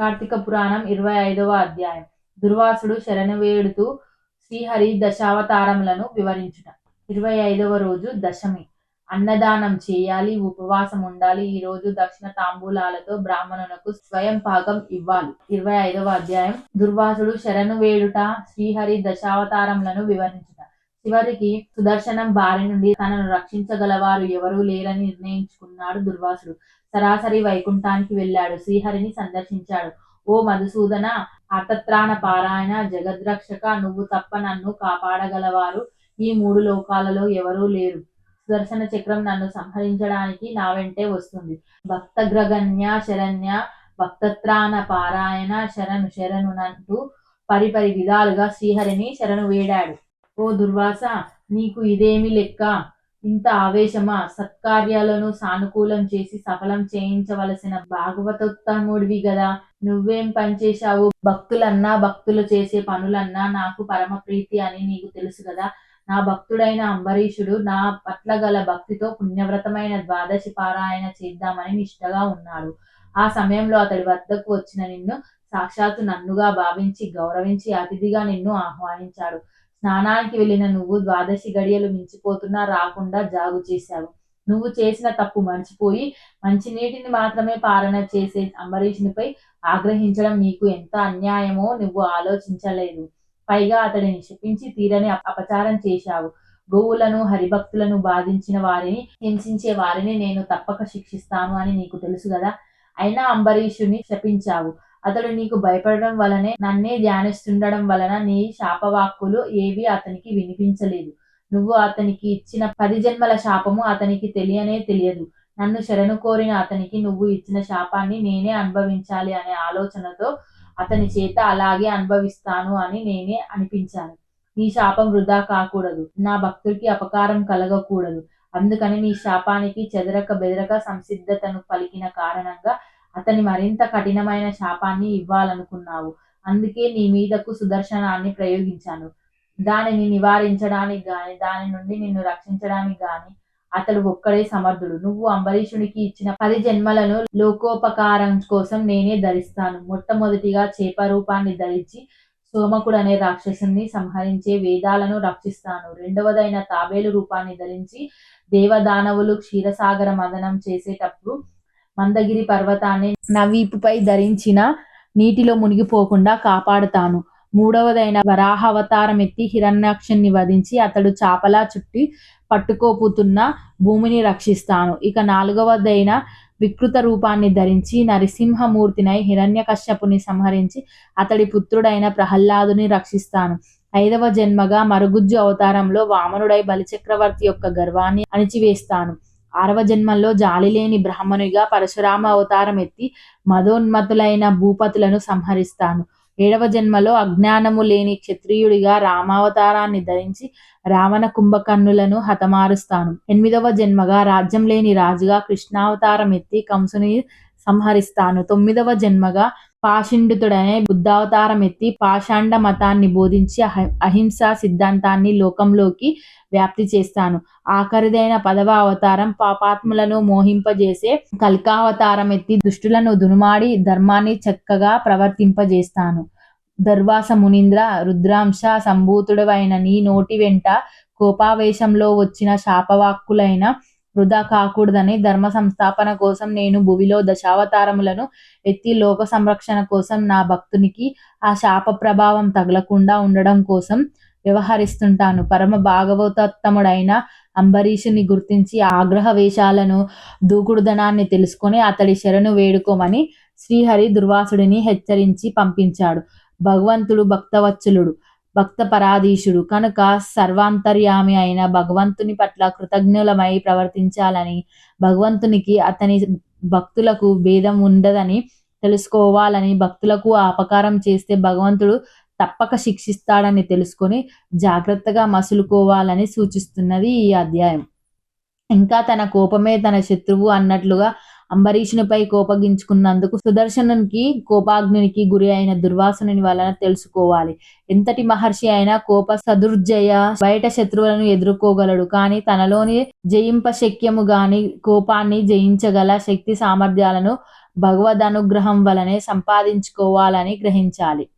కార్తీక పురాణం ఇరవై ఐదవ అధ్యాయం. దుర్వాసుడు శరణు వేడుతూ శ్రీహరి దశావతారములను వివరించుట. ఇరవై ఐదవ రోజు దశమి. అన్నదానం చేయాలి ఉపవాసం ఉండాలి. ఈ రోజు దక్షిణ తాంబూలాలతో బ్రాహ్మణులకు స్వయం పాకం ఇవ్వాలి. ఇరవై ఐదవ అధ్యాయం. దుర్వాసుడు శరణు వేడుట శ్రీహరి దశావతారములను వివరించుట. చివరికి సుదర్శనం బారి నుండి తనను రక్షించగలవారు ఎవరూ లేరని నిర్ణయించుకున్నాడు దుర్వాసుడు. సరాసరి వైకుంఠానికి వెళ్ళాడు. శ్రీహరిని సందర్శించాడు. ఓ మధుసూదన అతత్రాణ పారాయణ జగద్రక్షక నువ్వు తప్ప నన్ను కాపాడగలవారు ఈ మూడు లోకాలలో ఎవరూ లేరు. సుదర్శన చక్రం నన్ను సంహరించడానికి నా వెంటే వస్తుంది. భక్తగ్రగణ్య శరణ్య భక్తత్రాణ పారాయణ శరణు శరణునంటూ పరిపరి విధాలుగా శ్రీహరిని శరణు వేడాడు. ఓ దుర్వాస నీకు ఇదేమి లెక్క? ఇంత ఆవేశమా? సత్కార్యాలను సానుకూలం చేసి సఫలం చేయించవలసిన భాగవతోత్తముడివి గదా! నువ్వేం పనిచేశావు భక్తులన్నా భక్తులు చేసే పనులన్నా నాకు పరమ ప్రీతి అని నీకు తెలుసు కదా నా భక్తుడైన అంబరీషుడు నా పట్ల గల భక్తితో పుణ్యవ్రతమైన ద్వాదశి పారాయణ చేద్దామని నిష్టగా ఉన్నాడు. ఆ సమయంలో అతడి వద్దకు వచ్చిన నిన్ను సాక్షాత్తు నన్నుగా భావించి గౌరవించి అతిథిగా నిన్ను ఆహ్వానించాడు. స్నానానికి వెళ్ళిన నువ్వు ద్వాదశి గడియలు మించిపోతున్నా రాకుండా జాగు చేశావు. నువ్వు చేసిన తప్పు మర్చిపోయి మంచినీటిని మాత్రమే పాలన చేసే అంబరీషునిపై ఆగ్రహించడం నీకు ఎంత అన్యాయమో నువ్వు ఆలోచించలేదు. పైగా అతడిని శపించి తీరని అపచారం చేశావు. గోవులను హరిభక్తులను బాధించిన వారిని హింసించే వారిని నేను తప్పక శిక్షిస్తాను అని నీకు తెలుసు కదా? అయినా అంబరీషుని శపించావు. అతడు నీకు భయపడడం వలనే నన్నే ధ్యానిస్తుండడం వలన నీ శాపవాక్కులు ఏవి అతనికి వినిపించలేదు. నువ్వు అతనికి ఇచ్చిన పది జన్మల శాపము అతనికి తెలియనే తెలియదు. నన్ను శరణు కోరిన అతనికి నువ్వు ఇచ్చిన శాపాన్ని నేనే అనుభవించాలి అనే ఆలోచనతో అతని చేత అలాగే అనుభవిస్తాను అని నేనే అనిపించాను. నీ శాపం వృధా కాకూడదు. నా భక్తుడికి అపకారం కలగకూడదు. అందుకని నీ శాపానికి చెదరక బెదరక సంసిద్ధతను పలికిన కారణంగా అతని మరింత కఠినమైన శాపాన్ని ఇవ్వాలనుకున్నావు. అందుకే నీ మీదకు సుదర్శనాన్ని ప్రయోగించాను. దానిని నివారించడానికి గాని దాని నుండి నిన్ను రక్షించడానికి గాని అతడు ఒక్కడే సమర్థుడు. నువ్వు అంబరీషునికి ఇచ్చిన పది జన్మలను లోకోపకారం కోసం నేనే ధరిస్తాను. మొట్టమొదటిగా చేప రూపాన్ని ధరించి సోమకుడు అనే రాక్షసుని సంహరించే వేదాలను రక్షిస్తాను. రెండవదైన తాబేలు రూపాన్ని ధరించి దేవదానవులు క్షీరసాగర మదనం చేసేటప్పుడు మందగిరి పర్వతాన్ని నవీపుపై ధరించిన నీటిలో మునిగిపోకుండా కాపాడుతాను. మూడవదైన వరాహ అవతారం ఎత్తి హిరణ్యాక్షుణ్ణి వధించి అతడు చాపలా చుట్టి పట్టుకోపోతున్న భూమిని రక్షిస్తాను. ఇక నాలుగవదైన వికృత రూపాన్ని ధరించి నరసింహమూర్తినై హిరణ్యకశ్యపుని సంహరించి అతడి పుత్రుడైన ప్రహ్లాదుని రక్షిస్తాను. ఐదవ జన్మగా మరుగుజ్జు అవతారంలో వామనుడై బలిచక్రవర్తి యొక్క గర్వాన్ని అణిచివేస్తాను. ఆరవ జన్మల్లో జాలిలేని బ్రాహ్మణుడిగా పరశురామ అవతారం ఎత్తి మదోన్మతులైన భూపతులను సంహరిస్తాను. ఏడవ జన్మలో అజ్ఞానము లేని క్షత్రియుడిగా రామావతారాన్ని ధరించి రావణ కుంభకర్ణులను హతమారుస్తాను. ఎనిమిదవ జన్మగా రాజ్యం లేని రాజుగా కృష్ణావతారం ఎత్తి కంసుని సంహరిస్తాను. తొమ్మిదవ జన్మగా పాషిండుతుడనే బుద్ధావతారం ఎత్తి పాషాండ మతాన్ని బోధించి అహింసా సిద్ధాంతాన్ని లోకంలోకి వ్యాప్తి చేస్తాను. ఆఖరిదైన పదవ అవతారం పాపాత్ములను మోహింపజేసే కల్కావతారం ఎత్తి దుష్టులను దునుమాడి ధర్మాన్ని చక్కగా ప్రవర్తింపజేస్తాను. దర్వాస మునీంద్ర రుద్రాంశ సంభూతుడవైన నీ నోటి వెంట కోపావేశంలో వచ్చిన శాపవాక్కులైన వృధా కాకూడదని ధర్మ సంస్థాపన కోసం నేను భువిలో దశావతారములను ఎత్తి లోక సంరక్షణ కోసం నా భక్తునికి ఆ శాప ప్రభావం తగలకుండా ఉండడం కోసం వ్యవహరిస్తుంటాను. పరమ భాగవతోత్తముడైన అంబరీషుని గుర్తించి ఆగ్రహ వేషాలను దూకుడుదనాన్ని తెలుసుకొని అతడి శరణు వేడుకోమని శ్రీహరి దుర్వాసుడిని హెచ్చరించి పంపించాడు. భగవంతుడు భక్తవత్సలుడు భక్త పరాధీశుడు కనుక సర్వాంతర్యామి అయిన భగవంతుని పట్ల కృతజ్ఞులమై ప్రవర్తించాలని భగవంతునికి అతని భక్తులకు భేదం ఉండదని తెలుసుకోవాలని భక్తులకు అపకారం చేస్తే భగవంతుడు తప్పక శిక్షిస్తాడని తెలుసుకొని జాగ్రత్తగా మసులుకోవాలని సూచిస్తున్నది ఈ అధ్యాయం. ఇంకా తన కోపమే తన శత్రువు అన్నట్లుగా అంబరీషునిపై కోపగించుకున్నందుకు సుదర్శనునికి కోపాగ్నికి గురి అయిన దుర్వాసుని వలన తెలుసుకోవాలి. ఎంతటి మహర్షి అయినా కోప సదుర్జయ బయట శత్రువులను ఎదుర్కోగలడు. కానీ తనలోని జయింప శక్యము గాని కోపాన్ని జయించగల శక్తి సామర్థ్యాలను భగవద్ అనుగ్రహం వలనే సంపాదించుకోవాలని గ్రహించాలి.